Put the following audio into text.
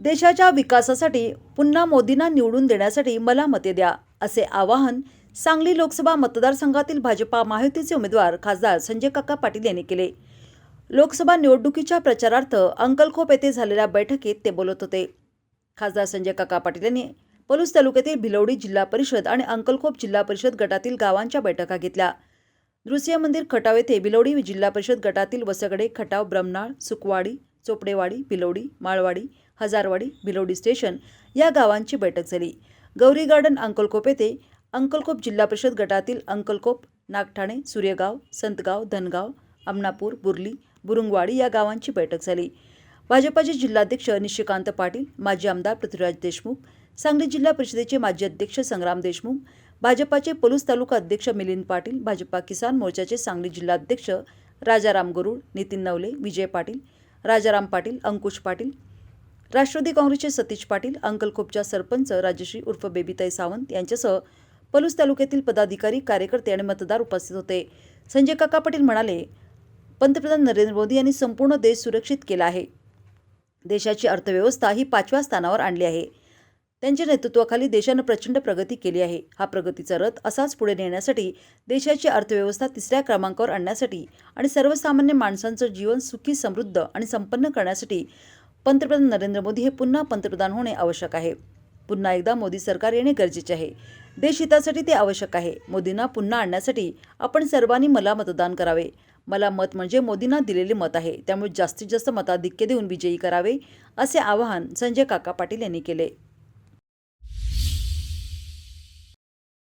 देशाच्या विकासासाठी पुन्हा मोदींना निवडून देण्यासाठी मला मते द्या असे आवाहन सांगली लोकसभा मतदारसंघातील भाजपा महायुतीचे उमेदवार खासदार संजय काका पाटील यांनी केले. लोकसभा निवडणुकीच्या प्रचारार्थ अंकलखोप येथे झालेल्या बैठकीत ते बोलत होते. खासदार संजय काका पाटील यांनी पलूस तालुक्यातील भिलवडी जिल्हा परिषद आणि अंकलखोप जिल्हा परिषद गटातील गावांच्या बैठका घेतल्या. दृश्य मंदिर खटाव येथे भिलवडी जिल्हा परिषद गटातील वसगडे खटाव ब्रमनाळ सुकवाडी चोपडेवाडी भिलोडी माळवाडी हजारवाडी भिलोडी स्टेशन या गावांची बैठक झाली. गौरी गार्डन अंकलकोप येथे अंकलकोप जिल्हा परिषद गटातील अंकलकोप नागठाणे सूर्यगाव संतगाव धनगाव अमनापूर बुर्ली बुरुंगवाडी या गावांची बैठक झाली. भाजपाचे जिल्हाध्यक्ष निशिकांत पाटील माजी आमदार पृथ्वीराज देशमुख सांगली जिल्हा परिषदेचे माजी अध्यक्ष संग्राम देशमुख भाजपाचे पलूस तालुका अध्यक्ष मिलिंद पाटील भाजपा किसान मोर्चाचे सांगली जिल्हाध्यक्ष राजाराम गरुड नितीन नवले विजय पाटील राजाराम पाटील अंकुश पाटील राष्ट्रवादी काँग्रेसचे सतीश पाटील अंकलकोपच्या सरपंच राजश्री उर्फ बेबीताई सावंत यांच्यासह पलूस तालुक्यातील पदाधिकारी कार्यकर्ते आणि मतदार उपस्थित होते. संजय काका पाटील म्हणाले पंतप्रधान नरेंद्र मोदी यांनी संपूर्ण देश सुरक्षित केला आहे. देशाची अर्थव्यवस्था ही पाचव्या स्थानावर आणली आहे. त्यांच्या नेतृत्वाखाली देशानं प्रचंड प्रगती केली आहे. हा प्रगतीचा रथ असाच पुढे नेण्यासाठी देशाची अर्थव्यवस्था तिसऱ्या क्रमांकावर आणण्यासाठी आणि सर्वसामान्य माणसांचं जीवन सुखी समृद्ध आणि संपन्न करण्यासाठी पंतप्रधान नरेंद्र मोदी हे पुन्हा पंतप्रधान होणे आवश्यक आहे. पुन्हा एकदा मोदी सरकार येणे गरजेचे आहे. देशहितासाठी ते आवश्यक आहे. मोदींना पुन्हा आणण्यासाठी आपण सर्वांनी मला मतदान करावे. मला मत म्हणजे मोदींना दिलेले मत आहे. त्यामुळे जास्तीत जास्त मताधिक्य देऊन विजयी करावे असे आवाहन संजय काका पाटील यांनी केले.